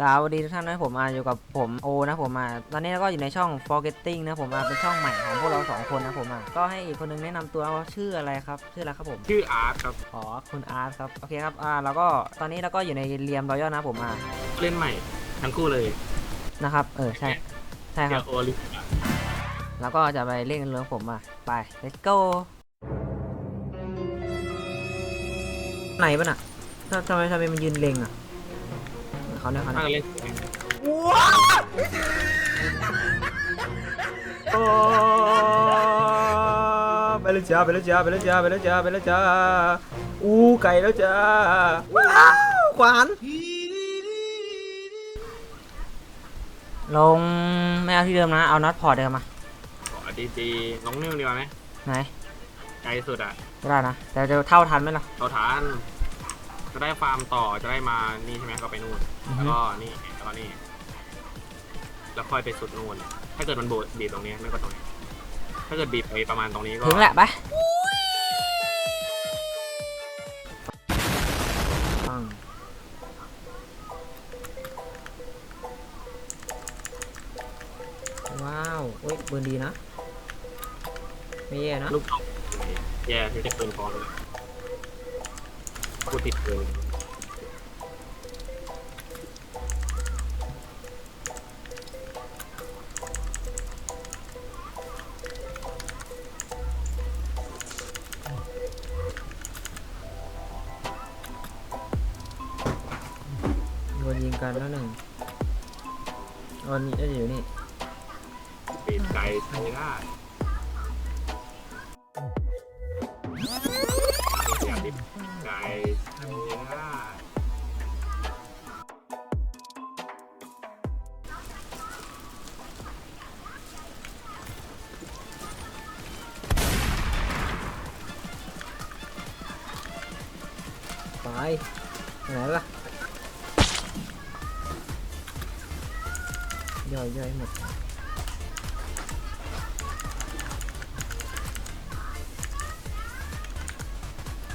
สวัสดีทุกท่านนะผมมาอยู่กับผมโอนะผมมาตอนนี้เราก็อยู่ในช่อง forgetting นะผมมาเป็นช่องใหม่ของพวกเราสองคนนะผมมาก็ให้อีกคนนึงแนะนำตัวว่าชื่ออะไรครับชื่ออะไรครับผมชื่ออาร์ตครับอ๋อคุณอาร์ตครับโอเคครับอ่าแล้วก็ตอนนี้เราก็อยู่ในเรียมรอยัลนะผมมาเล่นใหม่ทั้งคู่เลยนะครับ เออใช่ใช่คเดี๋รัยบวโอลิมแล้วก็จะไปเล่นกันเรื่องผมมาไป let's go ไหนปะน่ะทำทำไมทำไมมันยืนเล็งอะ เขาเนี่ยเขาถ้าเนี่ยเล่นโอ้ไปแล้วจ้าไปแล้วจ้าไปแล้วจ้าไปแล้วจ้าไปแล้วจ้าอู้ไก่แล้วจ้าว้าวขวานลงไม่เอาที่เดิมนะ เอาน็อตพอร์ตเดิมมาขอดีดีๆน้องนิ้วดีกว่าไหมไหนไกลสุดอะก็ได้นะแต่จะเท่าทันไหมล่ะเราทาน จะได้ฟาร์มต่อจะได้มานี่ใช่ไหมก็ไปนู่นอือฮึแล้วก็นี่แล้วก็นี่ แล้วค่อยไปสุดนู่นถ้าเกิดมันโบดบีบตรงนี้ไม่ก็ตรงนี้ ถ้าเกิดบีบไปประมาณตรงนี้ก็ถึงแหละไปปังว้าวเฮ้ยปืนดีนะ ไม่แย่นะ ลูกสองแย่ที่จะเกินพอเลย พูดผิดเลยโดนยิงกันแล้วหนึ่งอ๋อนี่น่าจะอยู่นี่บีบไกลใช้ได้ ไปไปไหนล่ะย่อยย่อยหมด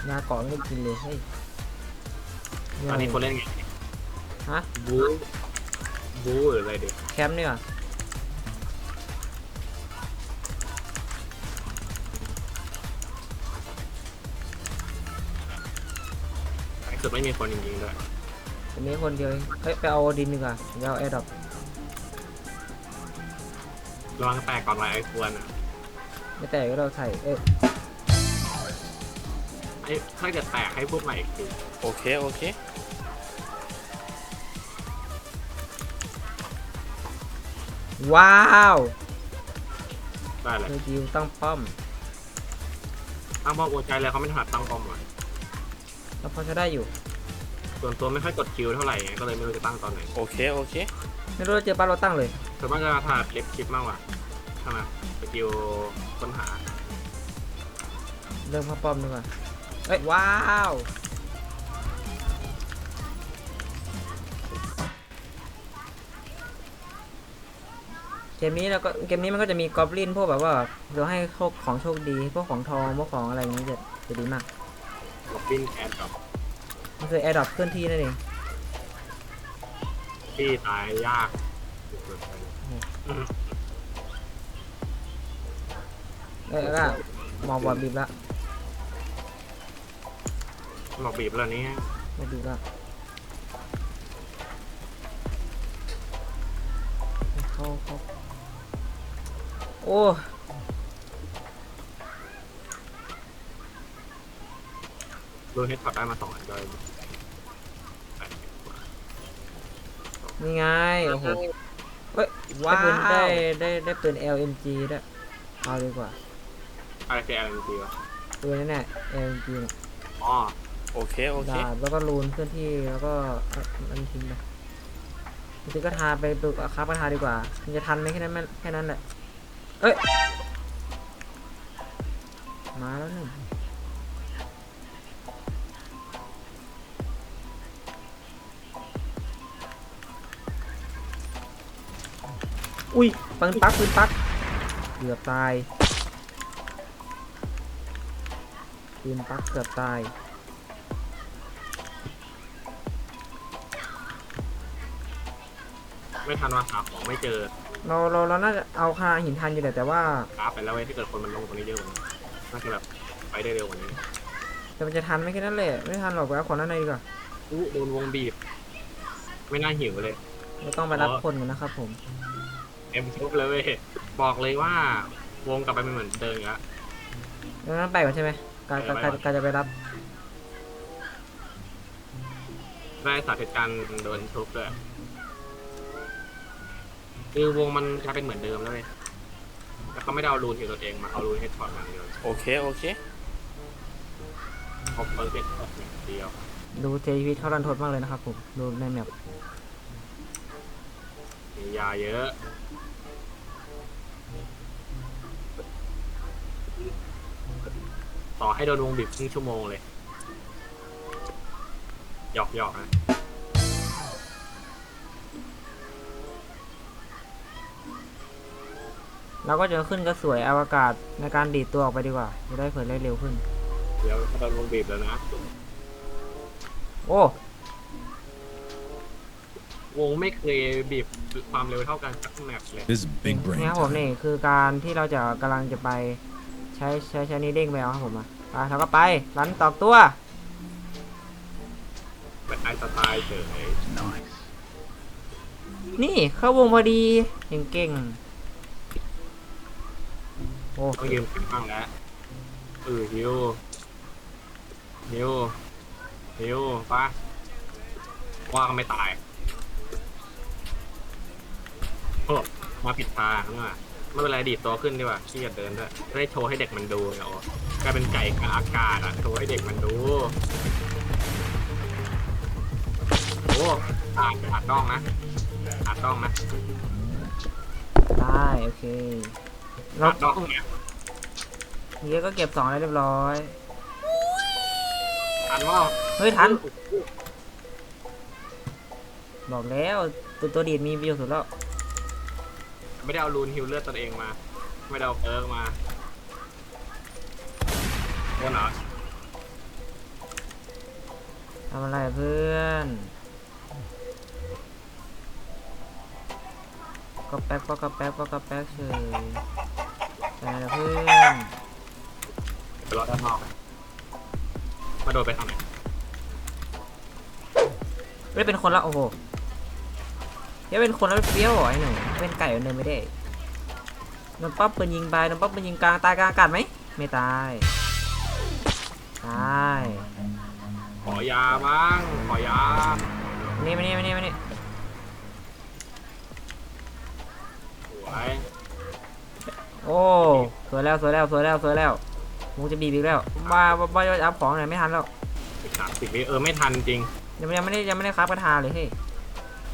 ยาเกาะไม่ได้กินเลยเฮ้ยตอนนี้คนเล่นไงฮะบู๊บู๊หรืออะไรเด็กแคมป์นี่ว่ สุดไม่มีคนจริงๆด้วยอันนี้คนเดียวเองเฮ้ยไปเอาดินดีกว่าเดี๋ยวเอาแอร์ดรอประวังแตกก่อนไว้ไอ้ควรอะไม่แต่ก็เราใส่เอ้ยไอ้ถ้าเกิดแตกให้พูดใหม่อีกทีโอเค โอเค ว้าวได้เลยเจอจิวตั้งป้อมตั้งป้อมโอใจเลยเขาไม่ถนัดตั้งป้อมอะ แล้วพอจะได้อยู่ ส่วนตัวไม่ค่อยกดคิวเท่าไหร่ไงก็เลยไม่รู้จะตั้งตอนไหนโอเค โอเค ไม่รู้ว่าเจอป้าเราตั้งเลย ส่วนมากจะถนัดเล็บคลิปมากกว่าใช่ไหมสกิลค้นหาเริ่มเข้าป้อมดีกว่าเอ้ย ว้าวเกมนี้แล้วก็เกมนี้มันก็จะมีกอบลินพวกแบบว่าเดี๋ยวให้พวกของโชคดี พวกของทองพวกของอะไรอย่างนี้จะจะดีมาก ล็อบบินแอดกับมันคือแอร์ดรอปเคลื่อนที่นั่นเองที่ตายยากสุดๆเลยอืมเอ้ยแล้วก็มองบอลบีบละหลอกบีบแล้วนี้ไม่บีบละเข้าเข้าโอ้ รู้ให้ถอดได้มาสองอันเลยนี่ไง โอ้โหเฮ้ยได้ปืนได้ได้ได้ปืน LMG ด้วยเอาดีกว่าอะไรคือ LMG วะปืนนั่นแหละ LMG เนี่ยอ๋อโอเค โอเค ดาบแล้วก็รูนเคลื่อนที่แล้วก็เอาอันทิ้งไปจริงๆก็ทาไปปลูกครับก็ทาดีกว่า มันจะทันไหมแค่นั้นมันแค่นั้นแหละ เอ้ย มาแล้วหนึ่ง อุ้ยปืนปักปืนปักเกือบตายปืนปักเกือบตายไม่ทันว่าหาของไม่เจอเราเราเราน่าจะเอาคาหินทันอยู่แหละแต่ว่ากราฟไปแล้วเว้ยถ้าเกิดคนมันลงตรงนี้เยอะกว่านี้น่าจะแบบไปได้เร็วกว่านี้แต่มันจะทันไหมแค่นั้นแหละไม่ทันหรอกไปเอาของนั้นในดีกว่าอู้โดนวงบีบ ไม่น่าหิวเลย เราต้องไปรับคนกันนะครับผม เอ็มชุบเลยเว้ยบอกเลยว่าวงกลับไปเป็นเหมือนเดิมอีกแล้วดังนั้นไปก่อนใช่ไหมการการการการจะไปรับ ได้สาธิตการโดนชุบด้วยคือวงมันกลายเป็นเหมือนเดิมแล้วเว้ยแล้วเขาไม่ได้เอารูนที่ตัวเองมาเอารูนเฮดช็อตอย่างเดียวโอเค โอเค เขาเปิดเฮดช็อตอย่างเดียวดูเทชีวิตเขารันทดมากเลยนะครับผม ดูในแมปมียาเยอะ ต่อให้โดนวงบีบครึ่งชั่วโมงเลย หยอกหยอกนะเราก็จะขึ้นกระสวยอวกาศในการดีดตัวออกไปดีกว่า จะได้เผยได้เร็วขึ้น เดี๋ยวถ้าโดนวงบีบแล้วนะ โอ้ วงไม่เคยบีบความเร็วเท่ากันสักแมปเลย This is big brain นี่ครับผม time. นี่คือการที่เราจะกำลังจะไปใช้ใช้ใช้นี้เด้งไปเอาครับผมอะไปเราก็ไปรันตอกตัวเป็นไอสไตล์เฉยนี่เข้าวงพอดีเก่งเก่งโอ้ต้องยืมกันบ้างแล้วเออฮิวฮิวฮิวปะว่าก็ไม่ตายโอ้มาผิดทางนี่ว่ะ ไม่เป็นไรดีดตัวขึ้นดีกว่าขี้เกียจเดินด้วยจะได้โชว์ให้เด็กมันดูไงโอ้กลายเป็นไก่กลางอากาศอะโชว์ให้เด็กมันดูโอ้อาดอาดต้องนะอาดต้องนะได้โอเคเราอาดต้องเนี่ยเนี้ก็เก็บสองแล้วเรียบร้อย ทันว่าเฮ้ยทัน บอกแล้วตัวตัวดีดมีประโยชน์สุดแล้ว ไม่ได้เอารูนฮิลเลือดตนเองมา ไม่ได้เอาเอิร์กมาโดนเหรอทำอะไรเพื่อน ก็แป๊กก็กระแป๊กก็กระแป๊กเฉยอะไรเพื่อนไปรอด้านนอกมาโดดไปทางไหนไม่ได้เป็นคนละโอ้โห ยังเป็นคนแล้วเปรี้ยวเหรอไอ้หนูเป็นไก่มันเดินไม่ได้น้องป๊อปเป็นยิงไปน้องป๊อปเป็นยิงกลางตายกลางอากาศไหมไม่ตายตายขอยาบ้างขอยามานี่มานี่มานี่มานี่สวยโอ้สวยแล้วสวยแล้วสวยแล้วสวยแล้วมูจะบีบอีกแล้วบ้าบ้าบ้าจะอัพของหน่อยไม่ทันแล้วอีกสามสิบวิเออไม่ทันจริงยังไม่ยังไม่ได้ยังไม่ได้คราฟกระทาเลยเฮ้ย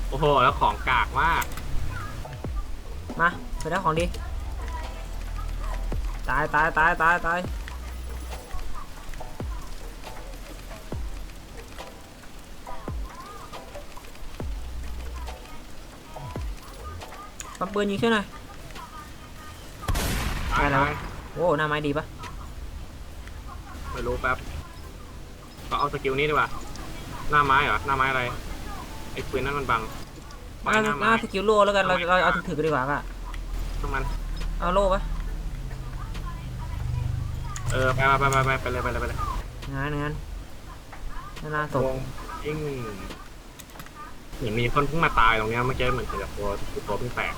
โอ้โห แล้วของกากมาก มาไปได้ของดี ตายตายตายตายตายปั๊มปืนยิงช่วยหน่อยตายได้แล้วตายโอ้หน้าไม้ดีปะไม่รู้แป๊บก็เอาสกิลนี้ดีกว่า หน้าไม้เหรอ หน้าไม้อะไรไอ้ปืนนั่นมันบังหไปน้าหน้าหไม้น้าสกิลโล่แล้วกันเราเราเอาถือๆกันดีกว่าป่ะน้ำมัน เอาโล่ปะเออไปไปไปไปไปเลยไปเลยไปเลยงานงานหน้าศพวงยิ่งเห็นมีคนเพิ่งมาตายตรงเนี้ยเมื่อกี้เหมือนกับตัวตัวเพิ่งแตก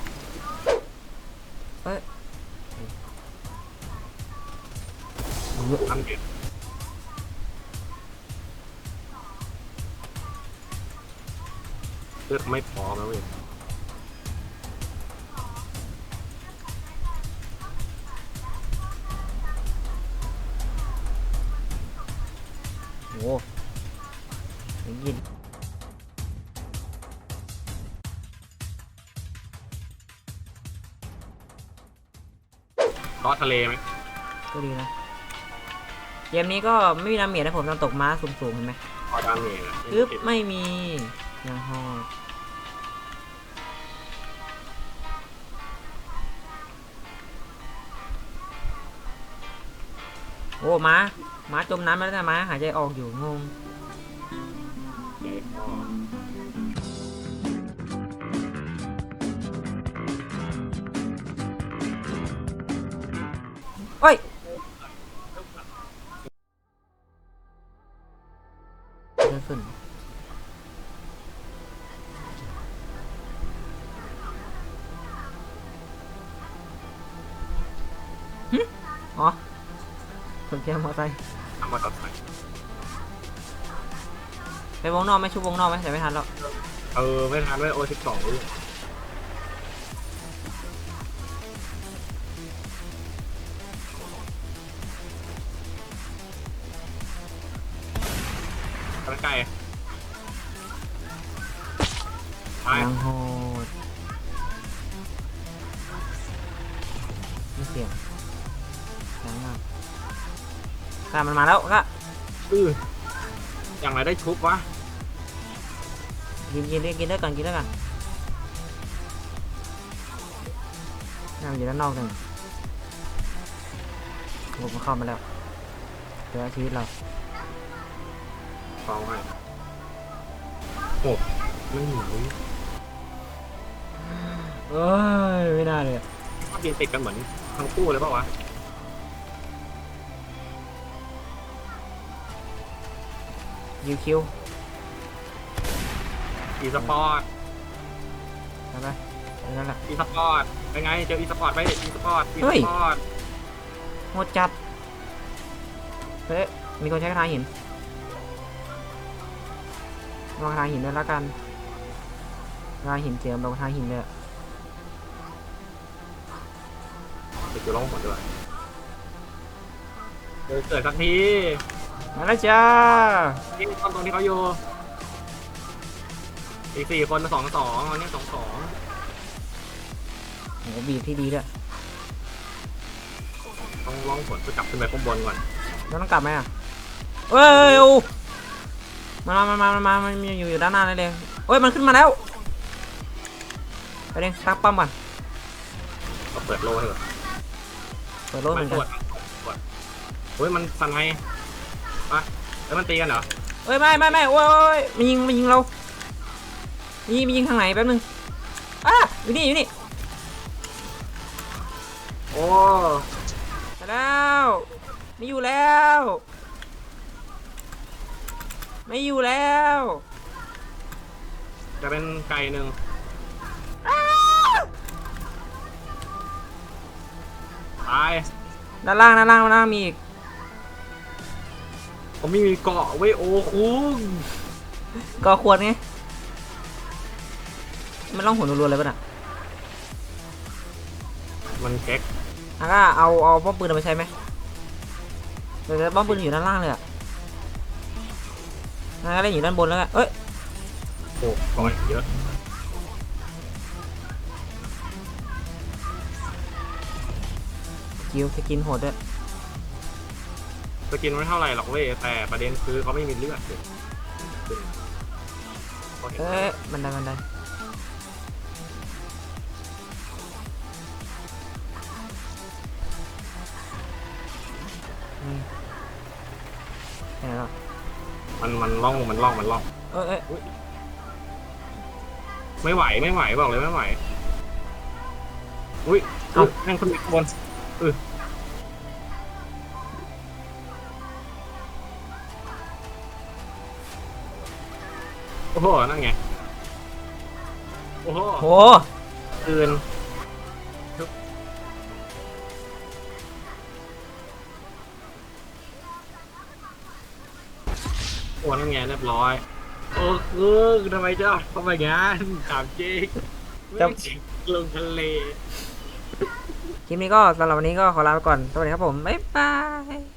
ตั้งเด็ด เลือดไม่พอแล้วเว้ยโอ้ยยินเลาะทะเลไหมก็ดีนะเกมนี้ก็ไม่มีดาเมจนะผมตอนตกม้าสูงๆเห็นไหมพอดาเมจอะ ปึ๊บไม่มี ยังหอดโอ้มาหมาจมน้ำไปแล้วนะหมาหายใจออกอยู่งงใฮ้ย อ๋อคนแก้มอไซค์ทำมาตัดใส่ไปวงนอกไหมชุบวงนอกไหมแต่ไม่ทันแล้วเออ ไม่ทันด้วยโอสิบสองลูกกระไก่ไปยังโหดไม่เสียง แรงมากกล้ามันมาแล้วก็อืออย่างไรได้ชุบวะกินกินได้กินได้ก่อนกินได้ก่อนน่ามันอยู่ด้านนอกหนึ่งผมมันเข้ามาแล้วเจอชีวิตเราฟองให้โอ้ไม่หนีเอ้ยไม่น่าเลยชอบยิงติดกันเหมือนทั้งคู่เลยเปล่าวะ ยูคิวอีสปอร์ตไปไปนั่นแหละ อีสปอร์ตเป็นไง เจออีสปอร์ตไปอีสปอร์ตอีเฮ้สย ปอร์ตโหดจัดเฮ้ยมีคนใช้กระทาหินลองกระทาหินด้วยละกันกระทาหินเจียมเรากระทาหินเลยอะเดี๋ยวจะลองหมดด้วยเจอเกิดสักที มาแล้วจ้าที่ตอนตรงที่เขาอยู่อีกสี่คนสองสองอันนี้สองสองโหบีบที่ดีด้วยต้องลองผลไปกลับขึ้นไปข้างบนก่อนแล้วต้องกลับไหมอะเอ้ยโอ้มามามามามามันอยู่อยู่ด้านหน้าเลยเลยเอ้ยมันขึ้นมาแล้วไปเร่งตั้งป้อมก่อนก็เปิดโลให้ก่อนเปิดรถเหมัมือนนปกัวนดปวดเฮ้ยมันสันไง ปะแล้วมันตีกันเหรอเอ้ยไม่ไม่ไม่โอ้ยโอ้ยมันยิงมันยิงเรามีมียิงทางไหนแป๊บนึงอะอยู่นี่อยู่นี่โอ้ไปแล้วไม่อยู่แล้ว ไม่อยู่แล้วจะเป็นไก่หนึ่งตายด้านล่างด้านล่างด้านล่างมีอีก ผมไม่มีเกาะเว้ยโอ้คุ้งก็ควรไงมันล่องหนรัวๆเลยป่ะน่ะมันเช็คอะก็เอาเอาป้อมปืนเอาไปใช้ไหมเดี๋ยวป้อมปืนอยู่ด้านล่างเลยอะงั้นก็เล่นอยู่ด้านบนแล้วกันเอ้ยโอ้ก่อนเยอะคิวสกินโหดด้วย สกินไม่เท่าไหร่หรอกเว้ยแต่ประเด็นคือเขาไม่มีเลือดเลยเขาเห็นเอ้ยบันไดบันไดนี่ไหนแล้วมันมันล่องมันล่องมันล่อง เอ้ยเอ้ยไม่ไหวไม่ไหวบอกเลยไม่ไหว อุ้ยอุ้ยนั่งคนบนเออ โอ้โห นั่นไง โอ้โหโหคืนโอ้นั่นไงเรียบร้อย โอ้คือทำไมเจ้าทำไมงั้นถามจริงไม่จริงลงทะเล คลิปนี้ก็สำหรับวันนี้ก็ขอลาไปก่อน สวัสดีครับผม บ๊ายบาย